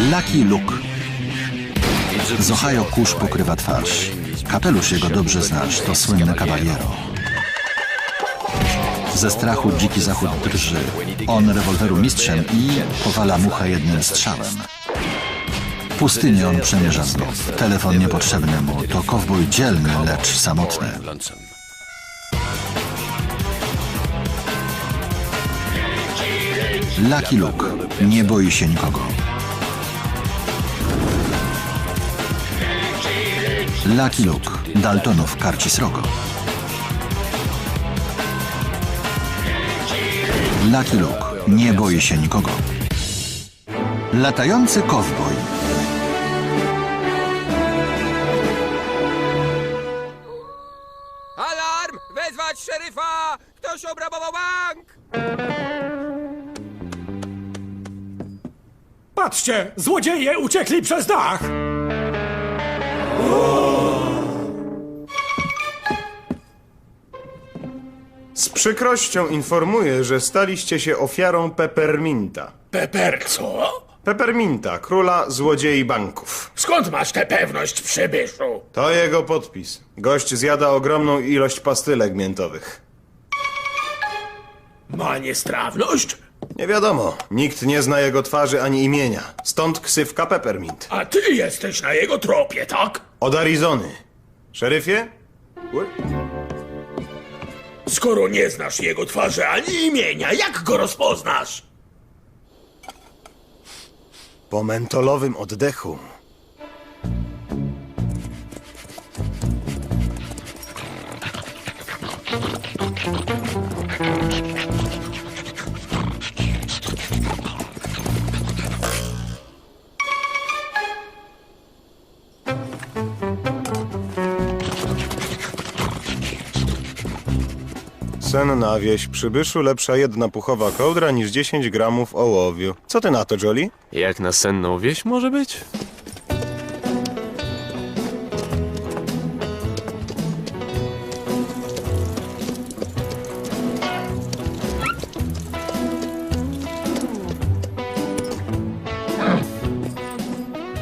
Lucky Luke. Z Ohio kurz pokrywa twarz. Kapelusz jego dobrze znasz, to słynny kawaliero. Ze strachu dziki zachód drży. On rewolweru mistrzem i powala muchę jednym strzałem. Pustynię on przemierza znów. Telefon niepotrzebny mu. To kowbój dzielny, lecz samotny. Lucky Luke. Nie boi się nikogo. Lucky Luke. Daltonów karci srogo. Lucky Luke. Nie boi się nikogo. Latający kowboj. Alarm! Wezwać szeryfa! Ktoś obrabował bank! Patrzcie, złodzieje uciekli przez dach! Z przykrością informuję, że staliście się ofiarą Pepperminta. Peper co? Pepperminta, króla złodziei banków. Skąd masz tę pewność, przybyszu? To jego podpis. Gość zjada ogromną ilość pastylek miętowych. Ma niestrawność? Nie wiadomo, nikt nie zna jego twarzy ani imienia. Stąd ksywka Peppermint. A ty jesteś na jego tropie, tak? Od Arizony. Szeryfie? Skoro nie znasz jego twarzy ani imienia, jak go rozpoznasz? Po mentolowym oddechu. Sen na wieś. Przybyszu lepsza jedna puchowa kołdra niż 10 gramów ołowiu. Co ty na to, Jolly? Jak na senną wieś może być?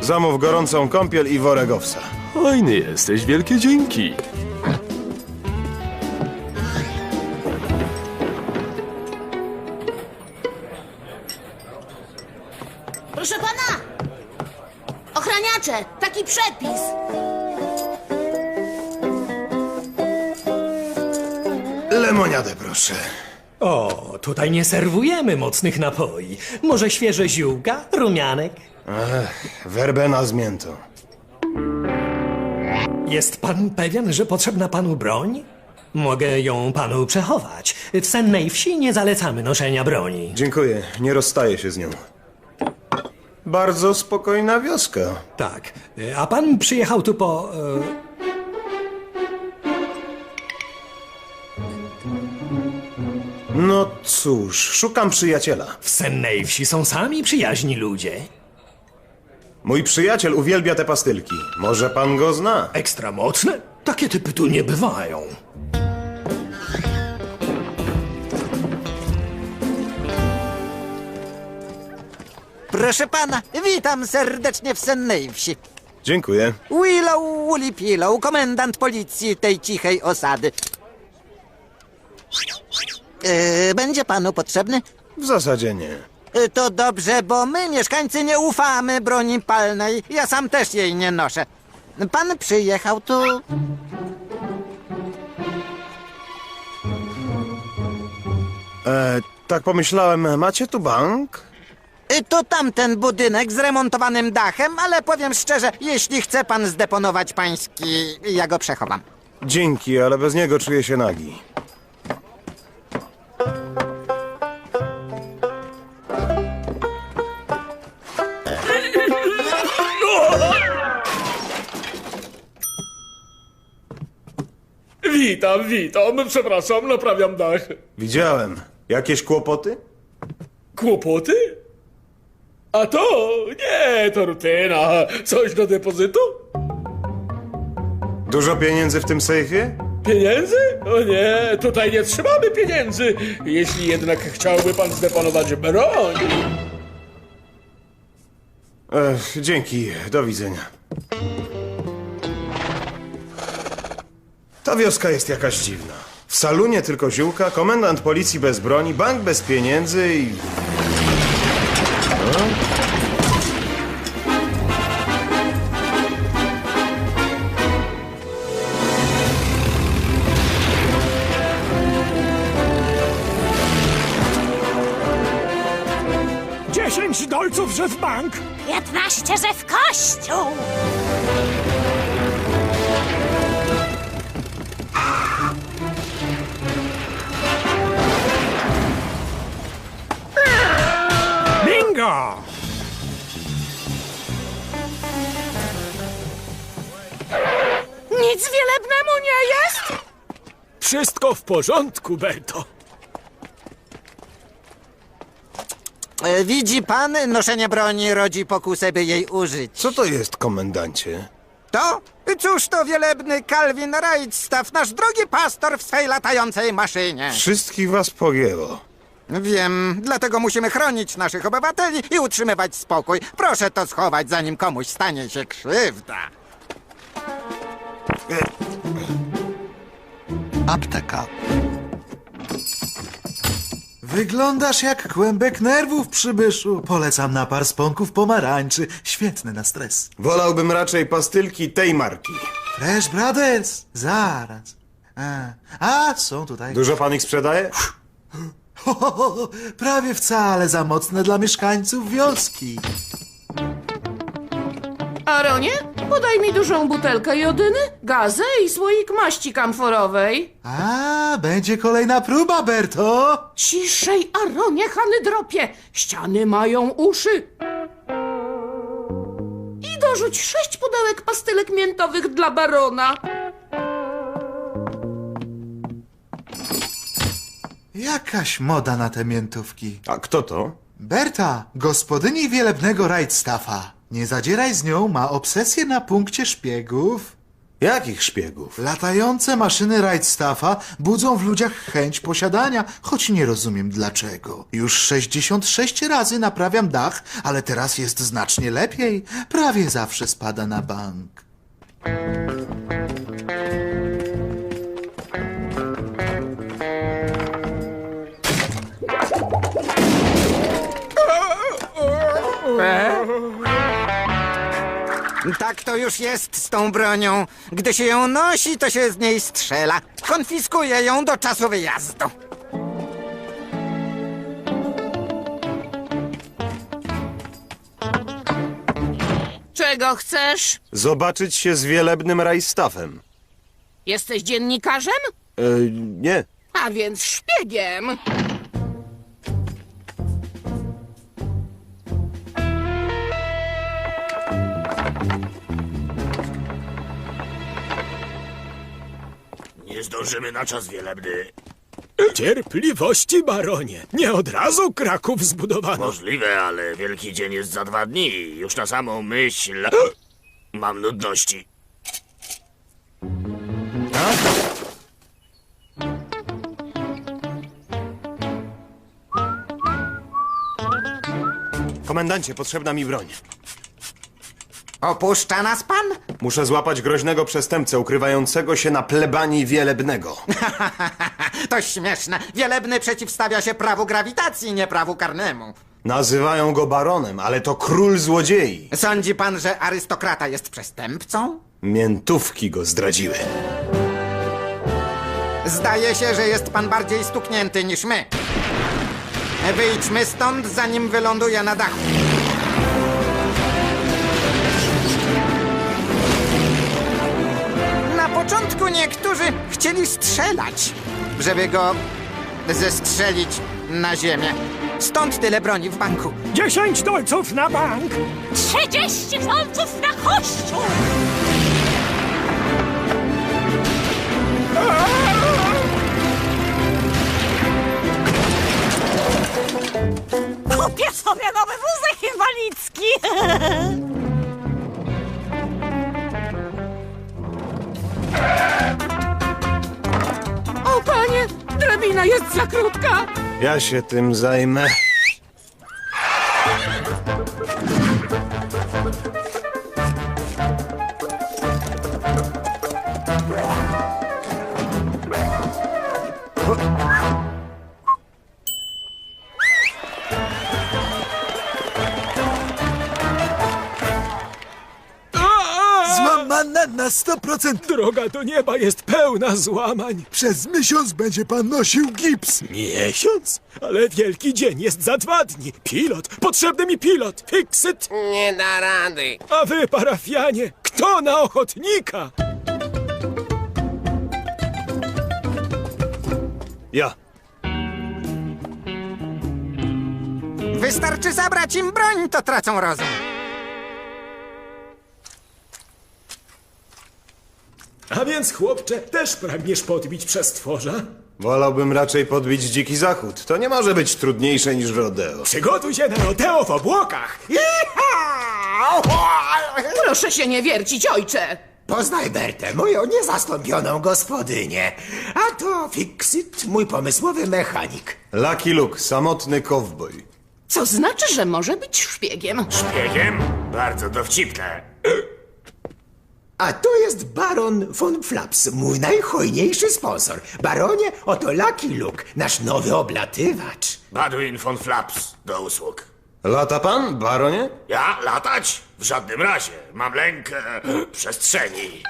Zamów gorącą kąpiel i worek owsa. Hojny jesteś, wielkie dzięki. Taki przepis! Lemoniadę, proszę. O, tutaj nie serwujemy mocnych napoi. Może świeże ziółka, rumianek? Werbena z miętą. Jest pan pewien, że potrzebna panu broń? Mogę ją panu przechować. W sennej wsi nie zalecamy noszenia broni. Dziękuję, nie rozstaję się z nią. Bardzo spokojna wioska. Tak. A pan przyjechał tu po. E, No cóż, szukam przyjaciela. w sennej wsi są sami przyjaźni ludzie. Mój przyjaciel uwielbia te pastylki. Może pan go zna? Ekstra mocne? Takie typy tu nie bywają. Proszę pana, witam serdecznie w sennej wsi. Dziękuję. Willow Woolly Pillow, komendant policji tej cichej osady. E, będzie panu potrzebny? W zasadzie nie. E, to dobrze, bo my, mieszkańcy, nie ufamy broni palnej. Ja sam też jej nie noszę. Pan przyjechał tu. E, tak pomyślałem, macie tu bank? E, To tamten budynek z remontowanym dachem, ale powiem szczerze, jeśli chce pan zdeponować pański, ja go przechowam. Dzięki, ale bez niego czuję się nagi. Witam, witam, przepraszam, naprawiam dach. Widziałem. Jakieś kłopoty? Kłopoty? A to nie, to rutyna. Coś do depozytu? Dużo pieniędzy w tym sejfie? Pieniędzy? O nie, tutaj nie trzymamy pieniędzy. Jeśli jednak chciałby pan zdeponować broń. Ech, dzięki, do widzenia. Ta wioska jest jakaś dziwna. W salonie tylko ziółka, komendant policji bez broni, bank bez pieniędzy i... Bingo! Nic wielebnemu nie jest? Wszystko w porządku, Berto. E, Widzi pan, noszenie broni rodzi pokusę, by jej użyć. Co to jest, komendancie? To? Cóż to wielebny Calvin Reitstaff, nasz drogi pastor w swej latającej maszynie. Wszystkich was pojęło. Wiem, dlatego musimy chronić naszych obywateli i utrzymywać spokój. Proszę to schować, zanim komuś stanie się krzywda. Apteka. Wyglądasz jak kłębek nerwów, przybyszu. Polecam napar sponków pomarańczy. Świetny na stres. Wolałbym raczej pastylki tej marki. Fresh Brothers. Zaraz. A, a są tutaj. Dużo pan ich sprzedaje? Ho, ho, ho, prawie wcale za mocne dla mieszkańców wioski. Aronie, podaj mi dużą butelkę jodyny, gazę i słoik maści kamforowej. A, będzie kolejna próba, Berto. Ciszej, Aronie, hanydropie! Ściany mają uszy. I dorzuć sześć pudełek pastylek miętowych dla barona. Jakaś moda na te miętówki. A kto to? Berta, gospodyni wielebnego Reitstaffa. Nie zadzieraj z nią, ma obsesję na punkcie szpiegów. Jakich szpiegów? Latające maszyny Reitstaffa budzą w ludziach chęć posiadania, choć nie rozumiem dlaczego. Już 66 razy naprawiam dach, ale teraz jest znacznie lepiej. Prawie zawsze spada na bank. Tak to już jest z tą bronią. Gdy się ją nosi, to się z niej strzela. Konfiskuje ją do czasu wyjazdu. Czego chcesz? Zobaczyć się z wielebnym rajstafem. Jesteś dziennikarzem? E, nie. A więc szpiegiem. Nie zdążymy na czas wielebny. Cierpliwości, baronie. Nie od razu Kraków zbudowano. Możliwe, ale Wielki Dzień jest za dwa dni. Już na samą myśl. Mam nudności. Komendancie, potrzebna mi broń. Opuszcza nas pan? Muszę złapać groźnego przestępcę ukrywającego się na plebanii wielebnego. To śmieszne. Wielebny przeciwstawia się prawu grawitacji, nie prawu karnemu. Nazywają go baronem, ale to król złodziei. Sądzi pan, że arystokrata jest przestępcą? Miętówki go zdradziły. Zdaje się, że jest pan bardziej stuknięty niż my. Wyjdźmy stąd, zanim wyląduje na dachu. Początku niektórzy chcieli strzelać, żeby go zestrzelić na ziemię. Stąd tyle broni w banku. Dziesięć dolców na bank! 30 dolców na kościół! Kupię sobie nowy wózek inwalidzki! O panie, drabina jest za krótka. Ja się tym zajmę. 100%. Droga do nieba jest pełna złamań. Przez miesiąc będzie pan nosił gips. Miesiąc? Ale wielki dzień jest za dwa dni. Pilot, potrzebny mi pilot. Fixit. Nie da rady. A wy, parafianie, kto na ochotnika? Ja. Wystarczy zabrać im broń, to tracą rozum. A więc, chłopcze, też pragniesz podbić przestworza? Wolałbym raczej podbić dziki zachód. To nie może być trudniejsze niż rodeo. Przygotuj się na rodeo w obłokach. Proszę się nie wiercić, ojcze! Poznaj Bertę, moją niezastąpioną gospodynię. A to Fixit, mój pomysłowy mechanik. Lucky Luke, samotny kowboj. Co znaczy, że może być szpiegiem? Biegiem? Bardzo dowcipne. A to jest baron von Flaps, mój najhojniejszy sponsor. Baronie, oto Lucky Luke, nasz nowy oblatywacz. Badwin von Flaps, do usług. Lata pan, baronie? Ja latać? W żadnym razie. Mam lęk e, przestrzeni.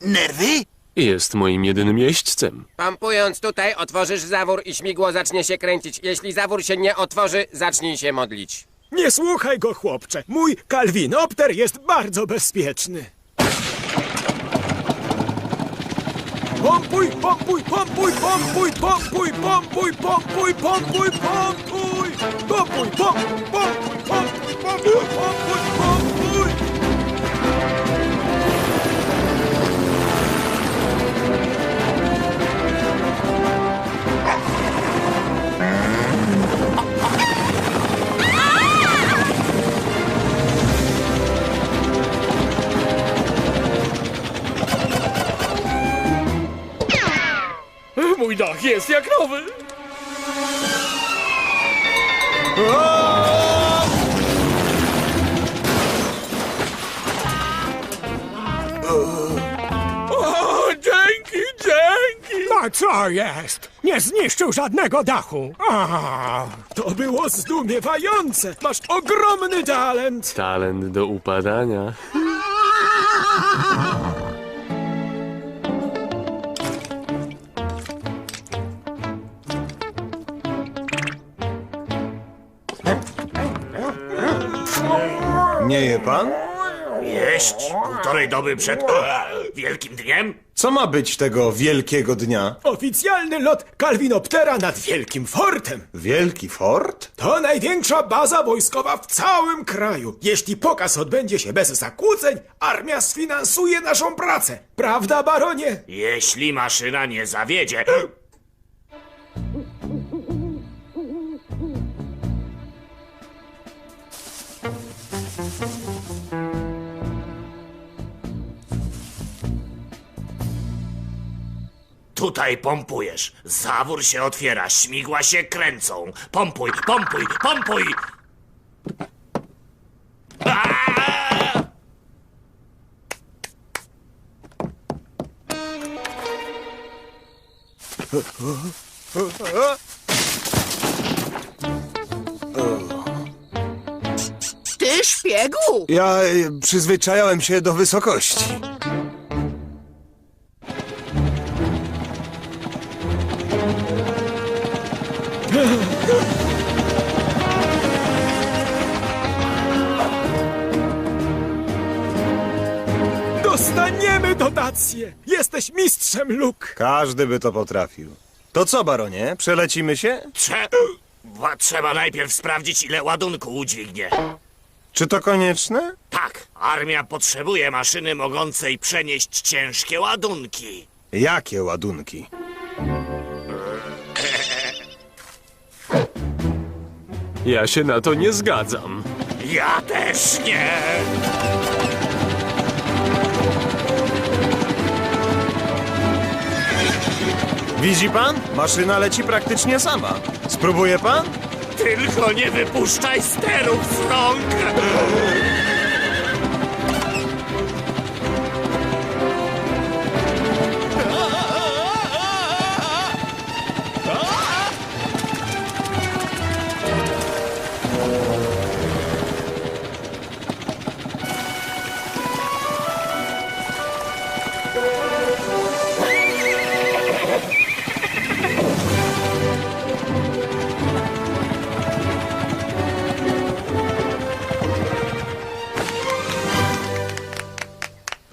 Nerwy? Jest moim jedynym jeźdźcem. Pompując tutaj, otworzysz zawór i śmigło zacznie się kręcić. Jeśli zawór się nie otworzy, zacznij się modlić. Nie słuchaj go, chłopcze. Mój kalwinopter jest bardzo bezpieczny. Pompuj, pompuj, pompuj, pompuj, pompuj, pompuj, pompuj, pompuj, pompuj! Pompuj, pompuj, pompuj, pompuj, Mój dach jest jak nowy! O, dzięki, dzięki! A co jest? Nie zniszczył żadnego dachu. A, To było zdumiewające! Masz ogromny talent! Talent do upadania. Nie je pan? Jeść? Półtorej doby przed e, wielkim dniem? Co ma być tego wielkiego dnia? Oficjalny lot Kalwinoptera nad Wielkim Fortem! Wielki fort? To największa baza wojskowa w całym kraju. Jeśli pokaz odbędzie się bez zakłóceń, armia sfinansuje naszą pracę. Prawda, baronie? Jeśli maszyna nie zawiedzie. Tutaj pompujesz. Zawór się otwiera, śmigła się kręcą. Pompuj, pompuj, pompuj! Aaaa! Ty, szpiegu! Ja y, przyzwyczajałem się do wysokości. Dotację! Jesteś mistrzem luk! Każdy by to potrafił. To co, baronie? Przelecimy się? Trze... Trzeba najpierw sprawdzić, ile ładunku udźwignie. Czy to konieczne? Tak, armia potrzebuje maszyny mogącej przenieść ciężkie ładunki. Jakie ładunki? Ja się na to nie zgadzam. Ja też nie. Widzi pan? Maszyna leci praktycznie sama. Spróbuje pan? Tylko nie wypuszczaj sterów z rąk!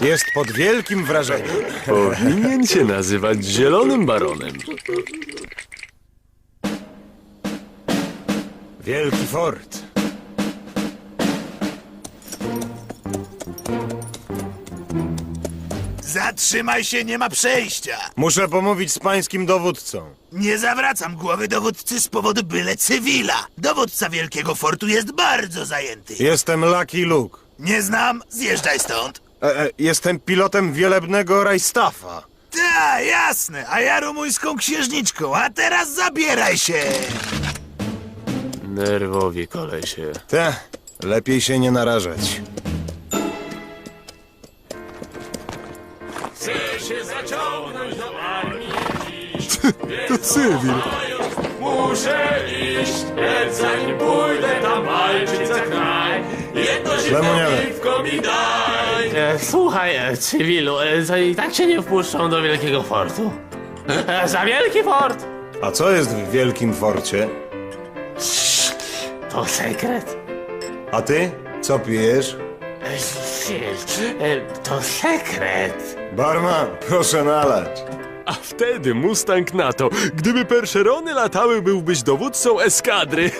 Jest pod wielkim wrażeniem. Powinien się nazywać Zielonym Baronem. Wielki fort. Zatrzymaj się, nie ma przejścia. Muszę pomówić z pańskim dowódcą. Nie zawracam głowy dowódcy z powodu byle cywila. Dowódca Wielkiego Fortu jest bardzo zajęty. Jestem Lucky Luke. Nie znam, zjeżdżaj stąd. E, e, jestem pilotem wielebnego Rajstafa. Ta, jasne, a ja rumuńską księżniczką, a teraz zabieraj się. Nerwowi kolesie. Te, lepiej się nie narażać. To cywil. Muszę iść, lecz zanim pójdę tam walczyć za kraj. Jedno Lemoniadę. piwko mi daj. E, słuchaj, e, cywilu, e, za- i tak cię nie wpuszczą do Wielkiego Fortu. E, za Wielki Fort! A co jest w wielkim forcie? To sekret. A ty? Co pijesz? E, e, to sekret. Barman, proszę nalać. A wtedy Mustang na to. Gdyby perszerony latały, byłbyś dowódcą eskadry.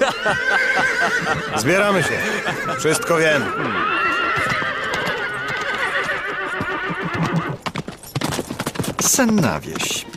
Zbieramy się. Wszystko wiem. Senna wieś.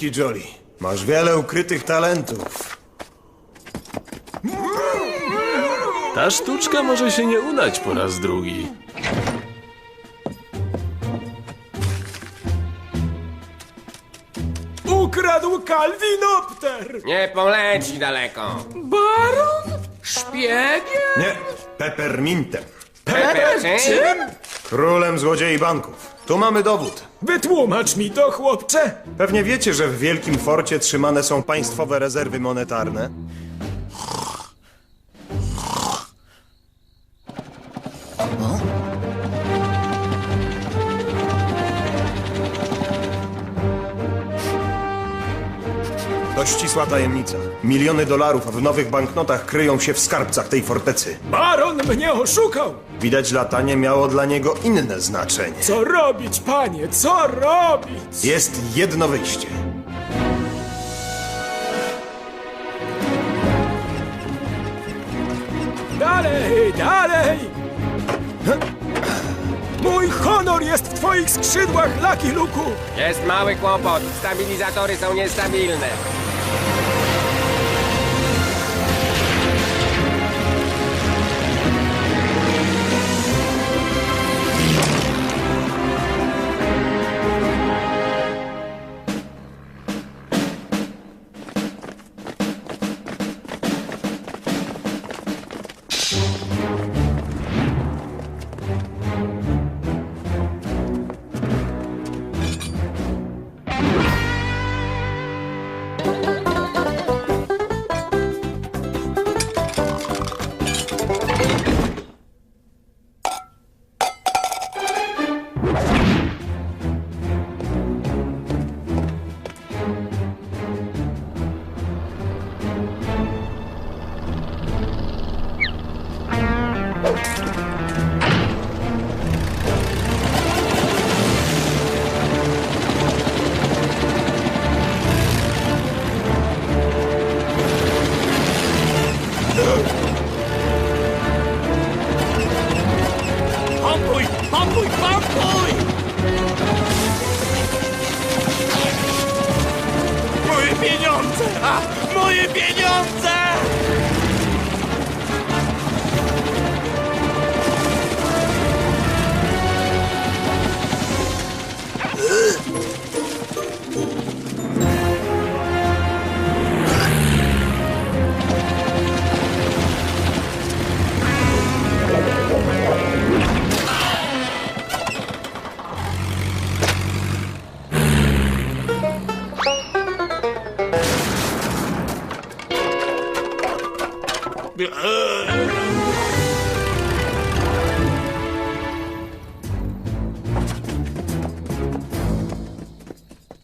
Dzięki, Jolly. Masz wiele ukrytych talentów. Ta sztuczka może się nie udać po raz drugi. Ukradł kalwinopter. Nie poleci daleko. Baron? Szpiegiem? Nie, peppermintem. Czym? Królem złodziei banków. Tu mamy dowód. Wytłumacz mi to, chłopcze. Pewnie wiecie, że w Wielkim Forcie trzymane są państwowe rezerwy monetarne. To ścisła tajemnica. Miliony dolarów w nowych banknotach kryją się w skarbcach tej fortecy. Baron mnie oszukał. Widać latanie miało dla niego inne znaczenie. Co robić, panie, co robić? Jest jedno wyjście. Dalej, dalej! Mój honor jest w twoich skrzydłach, Lucky Luku! Jest mały kłopot. Stabilizatory są niestabilne. pieniądze! A, moje pieniądze!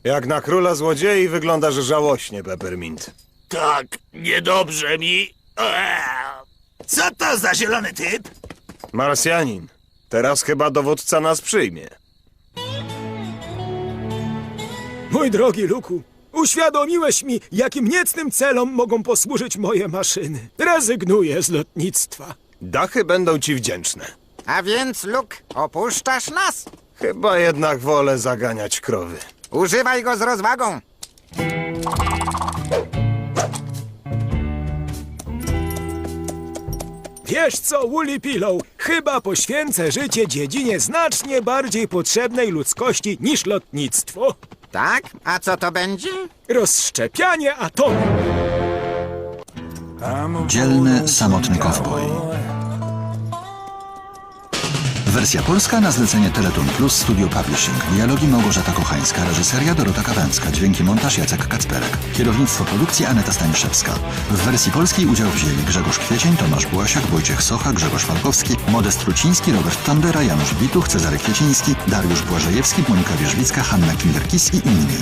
Jak na króla złodziei wyglądasz żałośnie, Peppermint. Tak, niedobrze mi. Eee. Co to za zielony typ? Marsjanin. Teraz chyba dowódca nas przyjmie. Mój drogi Luku, uświadomiłeś mi, jakim niecnym celom mogą posłużyć moje maszyny. Rezygnuję z lotnictwa. Dachy będą ci wdzięczne. A więc, Luke, opuszczasz nas? Chyba jednak wolę zaganiać krowy. Używaj go z rozwagą. Wiesz co, Woolly Pillow, chyba poświęcę życie dziedzinie znacznie bardziej potrzebnej ludzkości niż lotnictwo. Tak? A co to będzie? Rozszczepianie atomu. Dzielny, samotny kowboj. Wersja polska na zlecenie Teleton Plus Studio Publishing. Dialogi Małgorzata Kochańska, reżyseria Dorota Kawęcka, dźwięki montaż Jacek Kacperek, kierownictwo produkcji Aneta Staniszewska. W wersji polskiej udział wzięli Grzegorz Kwiecień, Tomasz Błasiak, Wojciech Socha, Grzegorz Falkowski, Modest Truciński, Robert Tondera, Janusz Wituch, Cezary Kwieciński, Dariusz Błażejewski, Monika Wierzbicka, Hanna Kinderkis i inni.